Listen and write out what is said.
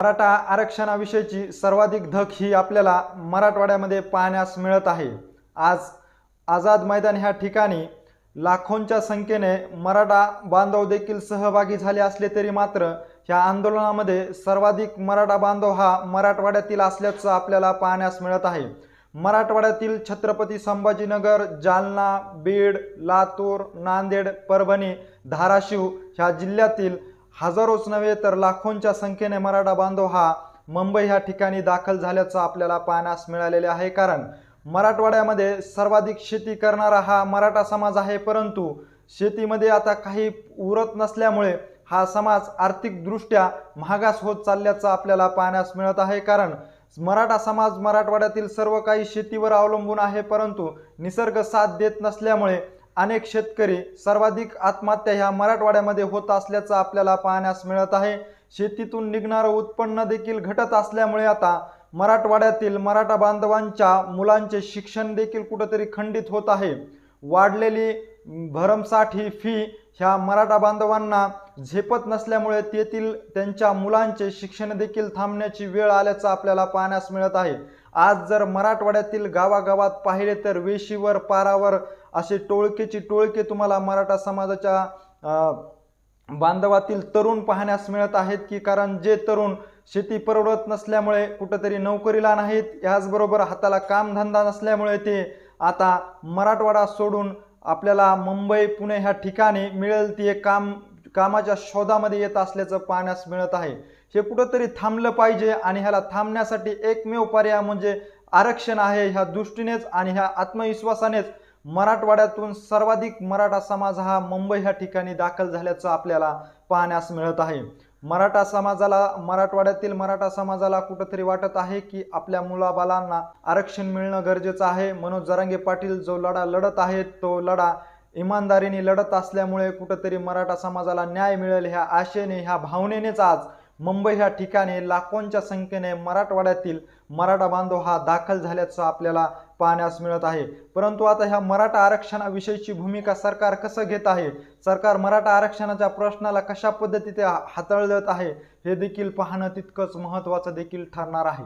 मराठा आरक्षणाविषयीची सर्वाधिक धक ही आपल्याला मराठवाड्यामध्ये पाहण्यास मिळत आहे. आज आझाद मैदान ह्या ठिकाणी लाखोंच्या संख्येने मराठा बांधव देखील सहभागी झाले असले तरी मात्र ह्या आंदोलनामध्ये सर्वाधिक मराठा बांधव हा मराठवाड्यातील असल्याचं आपल्याला पाहण्यास मिळत आहे. मराठवाड्यातील छत्रपती संभाजीनगर जालना बीड लातूर नांदेड परभणी धाराशिव ह्या जिल्ह्यातील हजारोच नव्हे तर लाखोंच्या संख्येने मराठा बांधव हा मुंबई ह्या ठिकाणी दाखल झाल्याचं आपल्याला पाहण्यास मिळालेले आहे. कारण मराठवाड्यामध्ये सर्वाधिक शेती करणारा हा मराठा समाज आहे परंतु शेतीमध्ये आता काही उरत नसल्यामुळे हा समाज आर्थिकदृष्ट्या महागास होत चालल्याचं आपल्याला पाहण्यास मिळत आहे. कारण मराठा समाज मराठवाड्यातील सर्व काही शेतीवर अवलंबून आहे परंतु निसर्ग साथ देत नसल्यामुळे अनेक शेतकरी सर्वाधिक आत्महत्या ह्या मराठवाड्यामध्ये होत असल्याचं आपल्याला पाहण्यास मिळत आहे. शेतीतून निघणारं उत्पन्न देखील घटत असल्यामुळे आता मराठवाड्यातील मराठा बांधवांच्या मुलांचे शिक्षण देखील कुठंतरी खंडित होत आहे. वाढलेली भरमसाठ ही फी ह्या मराठा बांधवांना झेपत नसल्यामुळे तेथील त्यांच्या मुलांचे शिक्षण देखील थांबण्याची वेळ आल्याचं आपल्याला पाहण्यास मिळत आहे. आज जर मराठवाड्यातील गावागावात पाहिले तर वेशीवर पारावर असे टोळकेची टोळके तुम्हाला मराठा समाजाच्या बांधवातील तरुण पाहण्यास मिळत आहेत की कारण जे तरुण शेती परवडत नसल्यामुळे कुठंतरी नोकरीला नाहीत याचबरोबर हाताला कामधंदा नसल्यामुळे ते आता मराठवाडा सोडून आपल्याला मुंबई पुणे ह्या ठिकाणी मिळेल ती एक काम कामाच्या शोधामध्ये येत असल्याचं पाहण्यास मिळत आहे. हे कुठंतरी थांबलं पाहिजे आणि ह्याला थांबण्यासाठी एकमेव पर्याय म्हणजे आरक्षण आहे ह्या दृष्टीनेच आणि ह्या आत्मविश्वासानेच. मराठवाड्यातून सर्वाधिक मराठा समाज हा मुंबई ह्या ठिकाणी दाखल झाल्याचं आपल्याला पाहण्यास मिळत आहे. मराठा समाजाला मराठवाड्यातील मराठा समाजाला कुठंतरी वाटत आहे की आपल्या मुलाबालांना आरक्षण मिळणं गरजेचं आहे? मनोज जरांगे पाटील जो लढा लढत आहेत तो लढा इमानदारीने लढत असल्यामुळे कुठंतरी मराठा समाजाला न्याय मिळेल ह्या आशेने ह्या भावनेनेच आज मुंबई ह्या ठिकाणी लाखोंच्या संख्येने मराठवाड्यातील मराठा बांधव हा दाखल झाल्याचं आपल्याला पाहण्यास मिळत आहे. परंतु आता ह्या मराठा आरक्षणाविषयीची भूमिका सरकार कसं घेत आहे? सरकार मराठा आरक्षणाच्या प्रश्नाला कशा पद्धतीने हाताळत आहे? हे देखील पाहणं तितकंच महत्त्वाचं देखील ठरणार आहे.